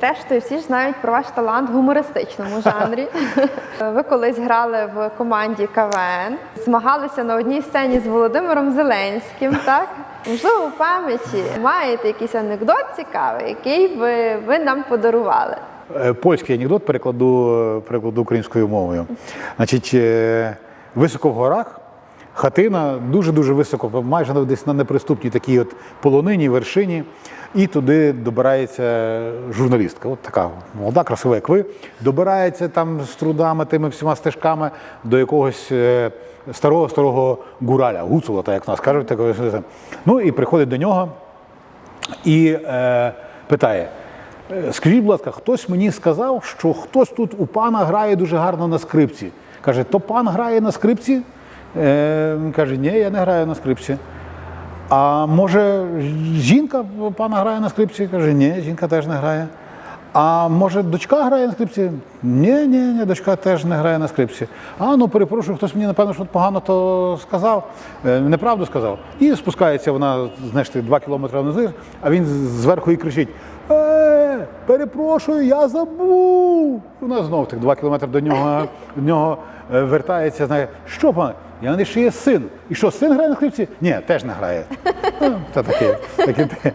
Зрештою, всі ж знають про ваш талант в гумористичному жанрі. Ви колись грали в команді КВН, змагалися на одній сцені з Володимиром Зеленським, так? Можливо, у пам'яті маєте якийсь анекдот цікавий, який би ви нам подарували. Е, Польський анекдот перекладу, перекладу українською мовою. Значить, е, високо в горах, хатина дуже-дуже високо, майже на- десь на неприступній такій от полонині, вершині. І туди добирається журналістка. От така молода, красива, як ви. Добирається там з трудами, тими всіма стежками до якогось е, старого старого гураля, гуцула, так як нас кажуть. такого. Ну і приходить до нього і е, питає: «Е, скажіть, будь ласка, хтось мені сказав, що хтось тут у пана грає дуже гарно на скрипці. Каже, то пан грає на скрипці? Е, каже, ні, я не граю на скрипці. А може, жінка пана грає на скрипці? Каже, ні, жінка теж не грає. А може, дочка грає на скрипці? Ні, ні, ні, дочка теж не грає на скрипці. А ну перепрошую, хтось мені напевно що погано то сказав, е, неправду сказав. І спускається вона, знаєш, два кілометри вниз, а він зверху і кричить: Е, перепрошую, я забув. Вона знов тих два кілометри до нього, до нього е, вертається. Знає, що пане? Я не ще є син. І що, син грає на скрипці? Ні, теж не грає. Ну, Це таке, таке.